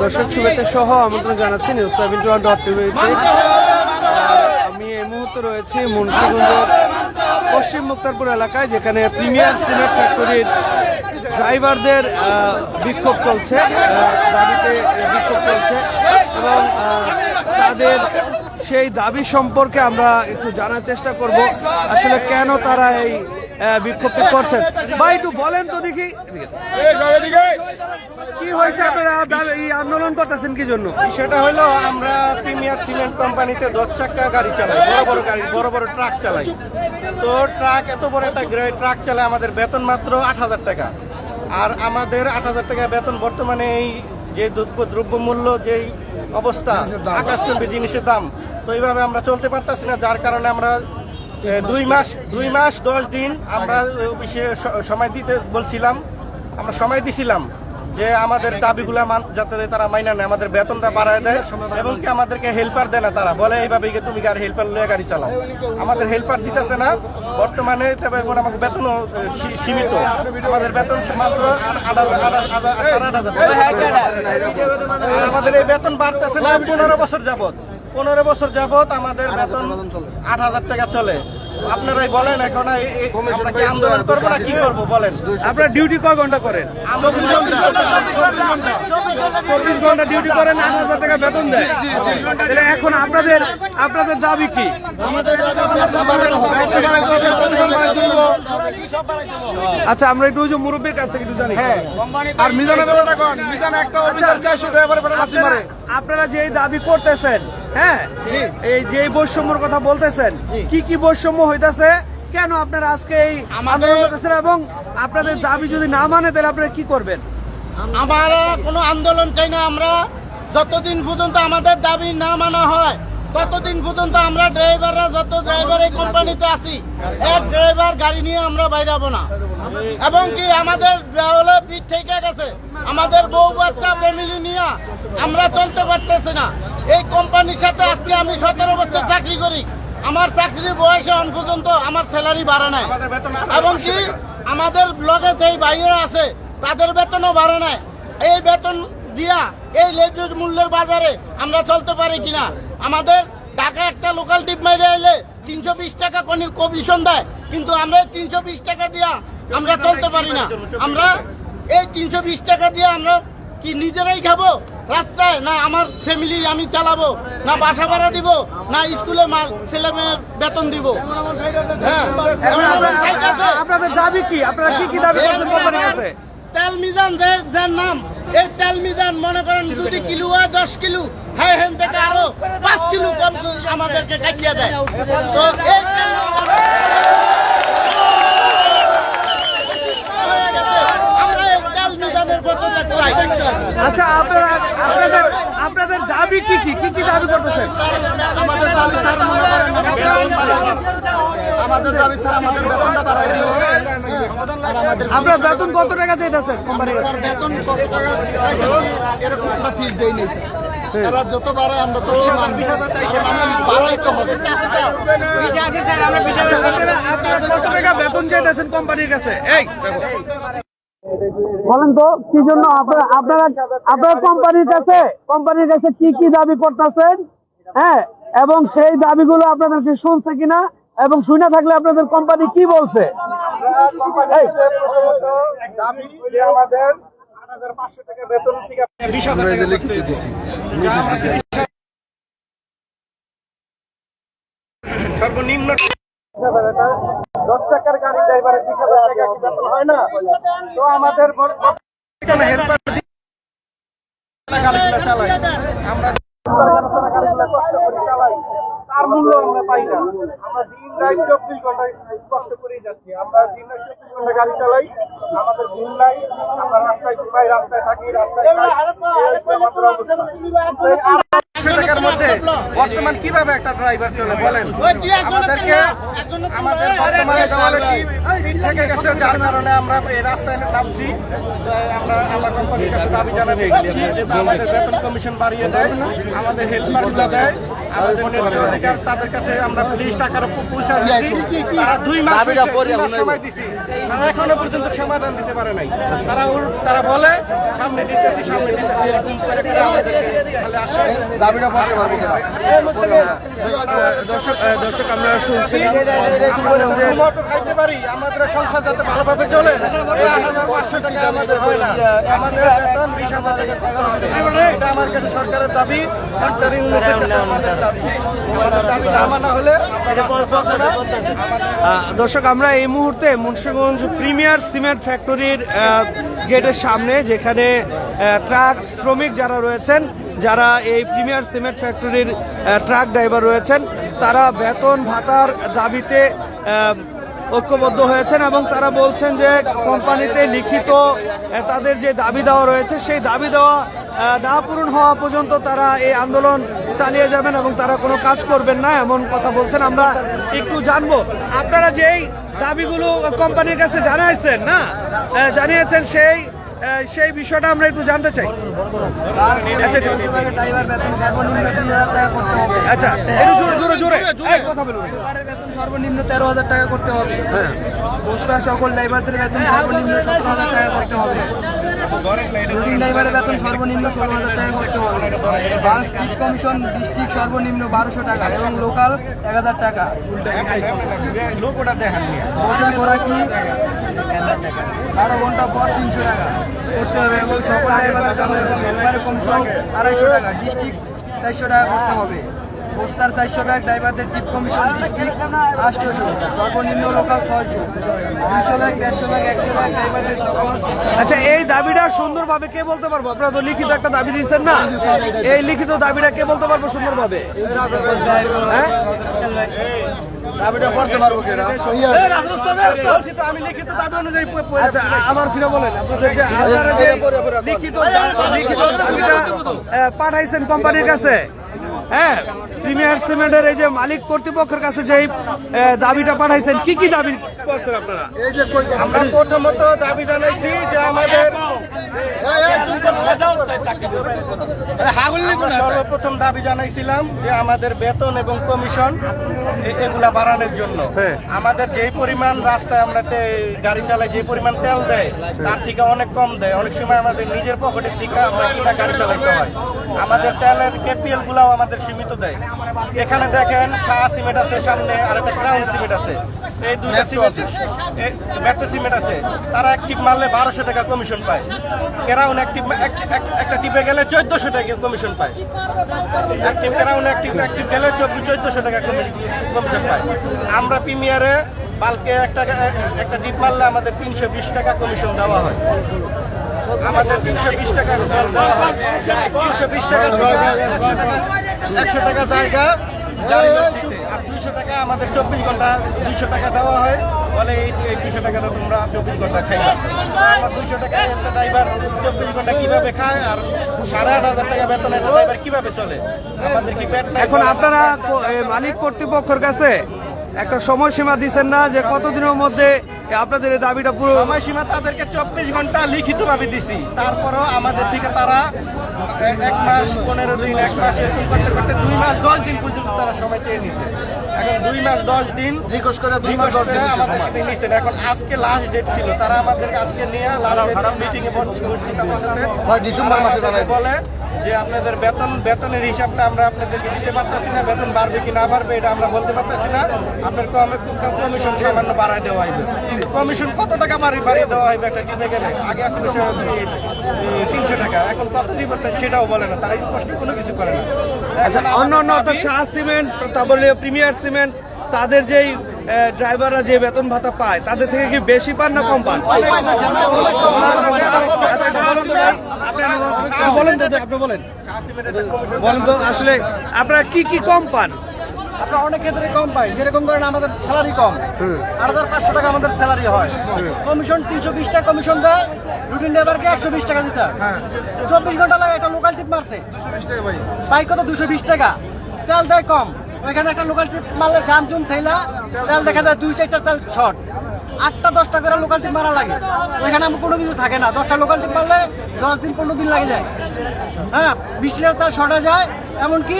দর্শক শুভেচ্ছা সহ আমন্ত্রণ জানাচ্ছি নিউজ সেভেন্টি ওয়ান ডট টিভিতে আমি এই মুহূর্তে রয়েছি মুন্সিগঞ্জের পশ্চিম মুক্তারপুর এলাকায়, যেখানে প্রিমিয়ার সিমেন্ট ফ্যাক্টরির ড্রাইভারদের বিক্ষোভ চলছে দাবিতে বিক্ষোভ চলছে এবং তাদের সেই দাবি সম্পর্কে আমরা একটু জানার চেষ্টা করব। আসলে কেন তারা এই বিক্ষোভটি করছেন। বা একটু বলেন তো দেখি। কি হয়েছে আপনারা? এই আন্দোলন করতেছেন কি জন্য? সেটা হলো আমরা প্রিমিয়ার সিমেন্ট কোম্পানিতে দশ চাকা গাড়ি চালাই, বড় বড় গাড়ি, বড় বড় ট্রাক চালাই। তো ট্রাক এত বড় একটা ট্রাক চালায়, আমাদের বেতন মাত্র আট হাজার টাকা। আর আমাদের আট হাজার টাকা বেতন বর্তমানে এই যে দ্রব্য, দ্রব্যমূল্য, যেই অবস্থা, আকাশচুম্বী জিনিসের দাম, তো এইভাবে আমরা চলতে পারতাছি না, যার কারণে আমরা দুই মাস দুই মাস, দশ দিন আমরা অফিসে সময় দিতে বলছিলাম। আমরা সময় দিছিলাম যে আমাদের দাবিগুলা যাতে তারা মাইনা নেয়, আমাদের বেতনটা বাড়ায় দেয় এবং কি আমাদেরকে হেল্পার দেয় না তারা। বলে এইভাবে তুমি গাড়ি, হেল্পার লয়ে গাড়ি চালাও। আমাদের হেল্পার দিতেছে না। বর্তমানে এখন আমাকে বেতনও সীমিত। আমাদের বেতন মাত্র আমাদের এই বেতন বাড়তেছে না, পনেরো বছর যাবত পনেরো বছর যাবত আমাদের বেতন আট হাজার টাকা চলে। আপনারাই বলেন এখন এই- এই- কি আন্দোলন করব না কি করব বলেন। আপনারা ডিউটি কয় ঘণ্টা করেন? চব্বিশ ঘণ্টা। ডিউটি করেন আট হাজার টাকা বেতন দেয়। এখন আপনাদের আপনাদের দাবি কি? আচ্ছা আমরা একটু ওই যে মুরব্বীর কাছ থেকে একটু জানি। আর মিজানের ব্যাপারটা মিজান একটা অফিসার চারশো ড্রাইভারের বেলা আপনারা- আপনারা যে দাবি করতেছেন হ্যাঁ? এই যে বৈষম্যর কথা বলতেছেন কি কি বৈষম্য হইতাছে? কেন আপনারা আজকে এই আন্দোলন এবং আপনাদের দাবি যদি না মানে তাহলে আপনারা কি করবেন? আমরা কোনো আন্দোলন চাই না আমরা যতদিন পর্যন্ত আমাদের দাবি না মানা হয় ততদিন পর্যন্ত আমরা ড্রাইভাররা, যত ড্রাইভার এই কোম্পানিতে আছি, এক ড্রাইভার গাড়ি নিয়ে আমরা বাইরে বাইরাবো না। এবং কি আমাদের হলে পিঠ থেকে গেছে। আমাদের বউ বাচ্চা ফ্যামিলি নিয়ে আমরা চলতে পারতেছি না। এই কোম্পানির সাথে আজকে আমি সতেরো বছর চাকরি করি। আমার চাকরির বয়সে অন পর্যন্ত আমার স্যালারি বাড়ে নাই। এবং কি আমাদের ব্লগে যেই বাইরে আছে, তাদের বেতনও বাড়ে নাই। এই বেতন দিয়া এই লেজুর মূল্যের বাজারে আমরা চলতে পারি কিনা? আমাদের ঢাকা একটা লোকাল টিপ মেরে এলে তিনশো বিশ টাকা কোন কমিশন দেয়। কিন্তু আমরা তিনশো বিশ টাকা দিয়া আমরা চলতে পারি না। আমরা এই তিনশো বিশ টাকা দিয়ে আমরা কি নিজেরাই খাব? রাস্তায় না আমার ফ্যামিলি আমি চালাবো? না বাসা ভাড়া দিব? না স্কুলে ছেলে মেয়ের বেতন দিব? হ্যাঁ। আপনারা- ঠিক আপনাদের দাবি কি? আপনারা কি কি দাবি তেল মিজান যে যার নাম এই তেল মিজান মনে করেন যদি কিলো হয় দশ কিলো হ্যাঁ হেন থেকে আরও পাঁচ কিলো কম আমাদেরকে কাটিয়ে দেয়। তো এই তেল হয়ে গেছে। আমরা এই তেল মিজানের পথটা চাই আচ্ছা আপনারা আপনাদের আপনাদের দাবি কি কি? কি কি দাবি করতেছেন? আমাদের দাবি স্যার। আমাদের দাবি স্যার আমাদের বেতনটা বাড়াই দিন আর আপনার বেতন কত টাকা চাইতেছেন স্যার বেতন কত টাকা এরকম একটা ফিস দেই নেই স্যার। এরা যত বাড়ায় আমরা তত মানবো বাড়াইতে হবে। আপনারা আপনারা কত টাকা বেতন চাইতেছেন কোম্পানির কাছে? এই দেখো। বলেন তো, কি জন্য আপনারা আপনারা কোম্পানির কাছে কোম্পানির কাছে কি কি দাবি করতেছেন? হ্যাঁ এবং সেই দাবিগুলো আপনাদেরকে শুনছে কিনা? এবং শুনে থাকলে আপনাদের কোম্পানি কি বলছে। সর্বনিম্ন দশ টাকার গাড়ি ড্রাইভারের বিশ হাজার টাকা বেতন হয় না তো আমাদের তার মূল্য আমরা পাই না আমরা দিন রাত চব্বিশ ঘণ্টা কষ্ট করেই যাচ্ছি আমরা দিন রাত চব্বিশ ঘণ্টা গাড়ি চালাই আমাদের ঘুম নাই আমরা রাস্তায় ঘুমাই রাস্তায় থাকি রাস্তায় আমাদের অবস্থা। টাকার মধ্যে বর্তমান কীভাবে একটা ড্রাইভার চলে বলেন? আমাদেরকে আমাদের বর্তমানে থেকে গেছে যার কারণে আমরা এই রাস্তায় নামছি। আমরা আমরা কোম্পানির কাছে দাবি জানাতে আমাদের বেতন কমিশন বাড়িয়ে দেয় আমাদের হেল্পার দেয় তাদের কাছে আমরা পুলিশ টাকার পয়সা দিচ্ছি তারা দুই মাস হয়েছে, দুই মাস সময় দিছি। তারা এখন পর্যন্ত সমাধান দিতে পারে নাই। তারা তারা বলে সামনে দিতেছি সামনে দিতেছি এরকম করে করে আমাদেরকে দাবিটা পড়তে দর্শক দর্শক আমরা শুনছি টমেটো খাইতে পারি আমাদের সংসার যাতে ভালোভাবে চলে পাঁচশো টাকা আমাদের হয় না। আমাদের বেতন বিশ হাজার টাকা করতে হবে। এটা আমার কাছে সরকারের দাবি ডাক্তার আমাদের দাবি। আমাদের দাবি না হলে দর্শক আমরা এই মুহূর্তে মুন্সিগঞ্জ প্রিমিয়ার সিমেন্ট ফ্যাক্টরির গেটের সামনে, যেখানে ট্রাক শ্রমিক যারা রয়েছেন, যারা এই প্রিমিয়ার সিমেন্ট ফ্যাক্টরির ট্রাক ড্রাইভার রয়েছেন, তারা বেতন ভাতার দাবিতে ঐক্যবদ্ধ হয়েছেন এবং তারা বলছেন যে কোম্পানিতে লিখিত তাদের যে দাবি দেওয়া রয়েছে, সেই দাবি দেওয়া না পূরণ হওয়া পর্যন্ত তারা এই আন্দোলন চালিয়ে যাবেন এবং তারা কোনো কাজ করবেন না এমন কথা বলছেন। আমরা একটু জানব। আপনারা যেই দাবিগুলো কোম্পানির কাছে জানাইছেন না? জানিয়েছেন সেই সেই বিষয়টা আমরা একটু জানতে চাই। ড্রাইভার বেতন সর্বনিম্ন দুই হাজার টাকা করতে হবে। আচ্ছা একটু জোরে জোরে কথা বলুন। বেতন সর্বনিম্ন তেরো হাজার টাকা করতে হবে। বস্তার সকল ড্রাইভারদের বেতন সর্বনিম্ন সতেরো হাজার টাকা করতে হবে। রুটিন ড্রাইভারের বেতন সর্বনিম্ন ষোলো হাজার টাকা করতে হবে। বাল্ক কমিশন ডিস্ট্রিক্ট সর্বনিম্ন বারোশো টাকা এবং লোকাল এক হাজার টাকা। বসা করা কি বারো ঘণ্টা পর তিনশো টাকা করতে হবে এবং সকল ড্রাইভারের জন্য কমিশন আড়াইশো টাকা, ডিস্ট্রিক্ট চারশো টাকা করতে হবে। বস্তার চারশো ব্যাগ ড্রাইভারদের টিপ কমিশন ডিস্ট্রিক্ট আটশোশো সর্বনিম্ন লোকাল ছয়শো। দুশো ব্যাগ দেড়শো ব্যাগ একশো ব্যাগ ড্রাইভারদের সকল আচ্ছা এই দাবিটা সুন্দরভাবে কে বলতে পারব? আপনারা তো লিখিত একটা দাবি দিয়েছেন না? এই লিখিত দাবিটা কে বলতে পারব সুন্দরভাবে? হ্যাঁ? দাবিটা পড়তে পারব কিনা? আমি লিখিত দাবি অনুযায়ী প- প- আচ্ছা আমার ফিরে বলেন। আপনাদের যে আপনারা যে লিখিত দা- লিখিত দাবিটা আহ, পাঠাইছেন কোম্পানির কাছে? হ্যাঁ প্রিমিয়ার সিমেন্টের এই যে মালিক কর্তৃপক্ষের কাছে যে দাবিটা পাঠাইছেন কি কি দাবি? করছেন আপনারা এই যে আমরা প্রথমত দাবি জানাইছি যে আমাদের। সর্বপ্রথম দাবি জানাইছিলাম যে আমাদের বেতন এবং কমিশন এগুলা বাড়ানোর জন্য। হ্যাঁ। আমাদের যেই পরিমাণ রাস্তায় আমরা গাড়ি চালাই যে পরিমাণ তেল দেয় তার থেকে অনেক কম দেয়। অনেক সময় আমাদের নিজের পকেটের থেকে আমরা কিনা গাড়ি চালাইতে হয়। আমাদের তেলের কেপিএল গুলাও আমাদের সীমিত দেয়। এখানে দেখেন শাহ সিমেন্ট আছে সামনে আর একটা ক্রাউন সিমেন্ট আছে। এই দুইটা সিমেন্ট মেট্রো সিমেন্ট আছে। তারা এক টিপ মারলে বারোশো টাকা কমিশন পায়। ক্রাউন এক টিপ এক- এক- একটা টিপে গেলে চোদ্দশো টাকা কমিশন পায়। অ্যাক্টিভ ক্রাউন অ্যাক্টিভ অ্যাক্টিভ গেলে চব্বিশ চোদ্দশো টাকা কমিশন পায়। আমরা প্রিমিয়ারে বালকে একটা একটা ডিপ মারলে আমাদের তিনশো বিশ টাকা কমিশন দেওয়া হয়। আমাদের তিনশো বিশ টাকা দেওয়া হয়। তিনশো বিশ টাকা একশো টাকা জায়গা আর দুইশো টাকা আমাদের চব্বিশ ঘণ্টা দুইশো টাকা দেওয়া হয়। বলে এই চব্বিশ ঘণ্টা আমার দুইশো টাকা চব্বিশ ঘণ্টা কীভাবে খায় আর সাড়ে আট হাজার টাকা কীভাবে চলে? আমাদের কি এখন আপনারা মালিক কর্তৃপক্ষের কাছে একটা সময়সীমা দিচ্ছেন না যে কতদিনের মধ্যে আপনাদের দাবিটা পুরো সময়সীমা তাদেরকে চব্বিশ ঘণ্টা লিখিত ভাবে দিছি। তারপরও আমাদের থেকে তারা এক মাস, পনেরো দিন, এক মাস করতে করতে দুই মাস, দশ দিন পর্যন্ত তারা সবাই চেয়ে নিছে। এখন দুই মাস দশ দিন। রিকোয়েস্ট করে দুই মাস দশ দিন করে দিছে আমাদের সময়। থেকে নিছেন। এখন আজকে লাস্ট ডেট ছিল। তারা আমাদেরকে আজকে নিয়ে লাস্ট মিটিং এ বসছি। বসছি তাদের সাথে। ডিসেম্বর মাসে আমাদেরকে জানাইবে। বলে যে আপনাদের বেতন বেতনের হিসাবটা আমরা আপনাদেরকে দিতে পারতেছি না। বেতন বাড়বে কি না বাড়বে এটা আমরা বলতে পারতেছি না। আপনার কমে- কমিশন সামান্য বাড়ায় দেওয়া হইবে। কমিশন কত টাকা বাড়ি বাড়িয়ে দেওয়া হইবে একটা দিতে গেলে আগে আসলে তিনশো টাকা। এখন কত দিবে সেটাও বলে না তারা স্পষ্ট কোনো কিছু করে না। আচ্ছা অন্য অন্য তো শাহ সিমেন্ট তারপরে প্রিমিয়ার সিমেন্ট তাদের যেই ড্রাইভাররা যে বেতন ভাতা পায় তাদের থেকে কি বেশি পান না কম পান? আপনি বলেন তো আপনি বলেন। বলেন তো আসলে আপনারা কি কি কম পান? আমরা অনেক ক্ষেত্রে কম পাই। যেরকম ধরেন আমাদের স্যালারি কম। আট হাজার পাঁচশো টাকা আমাদের স্যালারি হয়। কমিশন তিনশো বিশ টাকা কমিশন দেয়। রুটিন ড্রাইভারকে একশো বিশ টাকা দিতে হয়। চব্বিশ ঘণ্টা লাগে একটা লোকাল টিপ মারতে। পাই কত? দুশো বিশ টাকা। তেল দেয় কম। ওইখানে একটা লোকাল টিপ মারলে জাম জুম থেলা তেল দেখা যায় দুই চারটা তেল শর্ট আটটা দশটা করে লোকাল টিপ মারা লাগে। ওইখানে আমার কোনো কিছু থাকে না। দশটা লোকাল টিপ মারলে দশ দিন পনেরো দিন লাগে যায়। হ্যাঁ বিশ লিটার তেল শর্টে যায়। এমনকি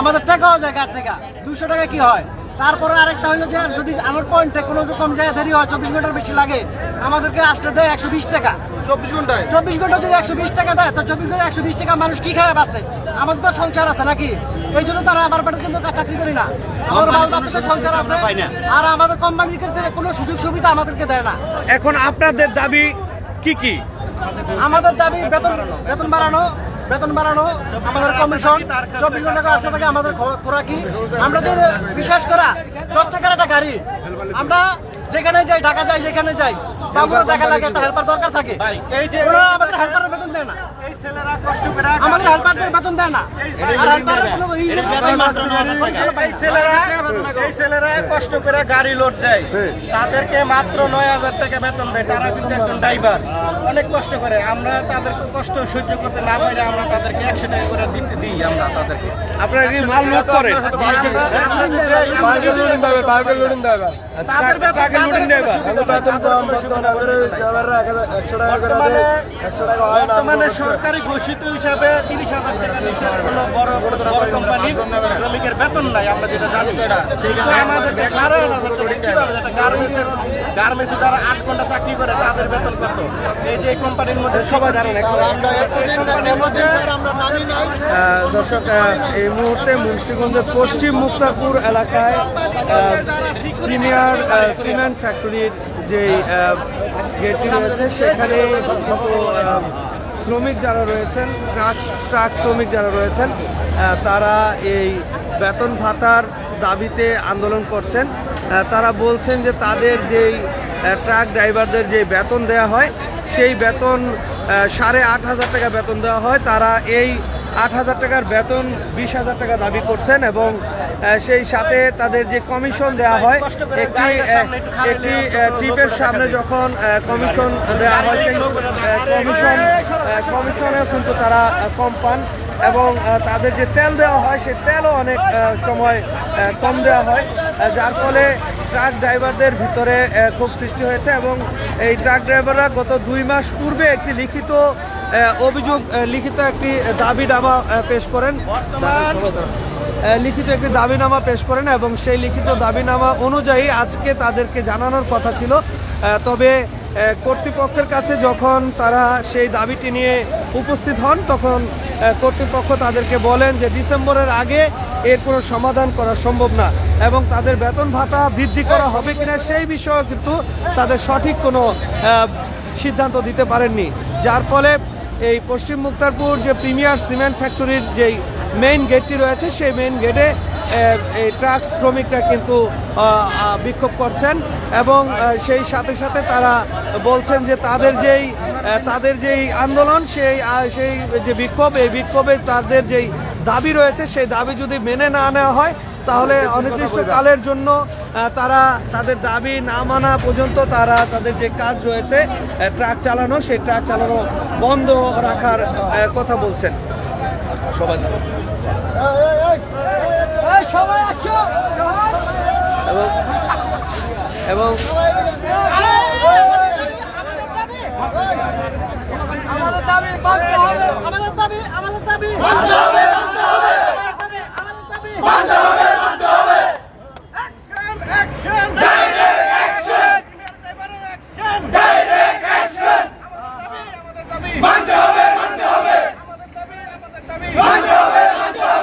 আমাদের টাকাও যায় গাড়ি থেকে। দুশো টাকা কি হয়? তারপরে আরেকটা হলো যে যদি আমার পয়েন্টে কোনো কম জায়গায় দেরি হয় চব্বিশ ঘণ্টার বেশি লাগে আমাদেরকে আসতে দেয় একশো বিশ টাকা। চব্বিশ ঘন্টায়? চব্বিশ ঘণ্টা যদি একশো বিশ টাকা দেয় তো চব্বিশ ঘণ্টা একশো বিশ টাকা মানুষ কি খায় বাসে? আমাদের তো সংসার আছে নাকি? এই জন্য তারা আমার পেটের জন্য চাকরি করি না। আমাদের বাল বাচ্চাদের সংসার আছে আর আমাদের কোম্পানির ক্ষেত্রে কোনো সুযোগ সুবিধা আমাদেরকে দেয় না। এখন আপনাদের দাবি কি কি? আমাদের দাবি বেতন বেতন বাড়ানো বেতন বাড়ানো, আমাদের কমিশন চব্বিশ ঘণ্টা করে আসতে থাকে আমাদের খোরাকি। আমরা যে বিশেষ করা দশ টাকার একটা গাড়ি, আমরা যেখানে যাই ঢাকা যাই যেখানে যাই তারপরে দেখা লাগে একটা হেল্পার দরকার থাকে। ওরা আমাদের হেল্পারের বেতন দেয় না। এই ছেলেরা কষ্ট করে আমাদের হেল্পারদের বেতন দেয় না। আর হেল্পারের কোনো ই নেই। এই ছেলেরা কষ্ট করে গাড়ি লোড দেয়। তাদেরকে মাত্র নয় হাজার টাকা বেতন দেয়। তারা কিন্তু একজন ড্রাইভার অনেক কষ্ট করে। আমরা তাদের কষ্ট সহ্য করতে না পারে আমরা তাদেরকে একশো টাকা করে দিতে দিই আমরা তাদেরকে। আপনারা কি মাল লোড করেন? তাদের বেতন তাদের বর্তমানে সরকারি ঘোষিত হিসাবে তিরিশ হাজার টাকা কোনো বড় বড় কোম্পানি শ্রমিকের বেতন নাই আমরা যেটা জানি। আমাদেরকে সাড়ে আট হাজার টাকা কীভাবে গার্মেন্টসের গার্মেন্টসে যারা আট ঘণ্টা চাকরি করে তাদের বেতন কত? এই যে কোম্পানির মধ্যে সবাই দর্শক এই মুহূর্তে মুন্সিগঞ্জের পশ্চিম মুক্তাপুর এলাকায় প্রিমিয়ার আহ, সিমেন্ট ফ্যাক্টরির যে গেটটি রয়েছে, সেখানে সম্ভবত শ্রমিক যারা রয়েছেন, ট্রাক ট্রাক শ্রমিক যারা রয়েছেন তারা এই বেতন ভাতার দাবিতে আন্দোলন করছেন। তারা বলছেন যে তাদের যেই ট্রাক ড্রাইভারদের যে বেতন দেওয়া হয়, সেই বেতন সাড়ে আট হাজার টাকা বেতন দেওয়া হয়। তারা এই আট হাজার টাকার বেতন বিশ হাজার টাকা দাবি করছেন এবং সেই সাথে তাদের যে কমিশন দেওয়া হয় একটি একটি ট্রিপের সামনে যখন কমিশন দেওয়া হয় সেই কমিশন কমিশনেও কিন্তু তারা কম পান এবং তাদের যে তেল দেওয়া হয় সেই তেলও অনেক সময় কম দেওয়া হয় যার ফলে ট্রাক ড্রাইভারদের ভিতরে ক্ষোভ সৃষ্টি হয়েছে এবং এই ট্রাক ড্রাইভাররা গত দুই মাস পূর্বে একটি লিখিত অভিযোগ লিখিত একটি দাবিনামা পেশ করেন। লিখিত একটি দাবিনামা পেশ করেন এবং সেই লিখিত দাবিনামা অনুযায়ী আজকে তাদেরকে জানানোর কথা ছিল। তবে কর্তৃপক্ষের কাছে যখন তারা সেই দাবিটি নিয়ে উপস্থিত হন তখন কর্তৃপক্ষ তাদেরকে বলেন যে ডিসেম্বরের আগে এর কোনো সমাধান করা সম্ভব না এবং তাদের বেতন ভাতা বৃদ্ধি করা হবে কিনা সেই বিষয়ে কিন্তু তাদের সঠিক কোনো সিদ্ধান্ত দিতে পারেননি। যার ফলে এই পশ্চিম মুক্তারপুর যে প্রিমিয়ার সিমেন্ট ফ্যাক্টরির যেই মেইন গেটটি রয়েছে, সেই মেইন গেটে এই ট্রাক শ্রমিকরা কিন্তু বিক্ষোভ করছেন এবং সেই সাথে সাথে তারা বলছেন যে তাদের যেই তাদের যেই আন্দোলন, সেই সেই যে বিক্ষোভ, এই বিক্ষোভে তাদের যেই দাবি রয়েছে, সেই দাবি যদি মেনে না নেওয়া হয় তাহলে অনির্দিষ্টকালের জন্য তারা তাদের দাবি না মানা পর্যন্ত তারা তাদের যে কাজ রয়েছে ট্রাক চালানো সেই ট্রাক চালানো বন্ধ রাখার কথা বলছেন। সবাই সবাই আসো। এবং এবং আমাদের দাবি মানতে হবে। আমাদের দাবি আমাদের দাবি মানতে হবে। মানতে হবে আমাদের দাবি মানতে হবে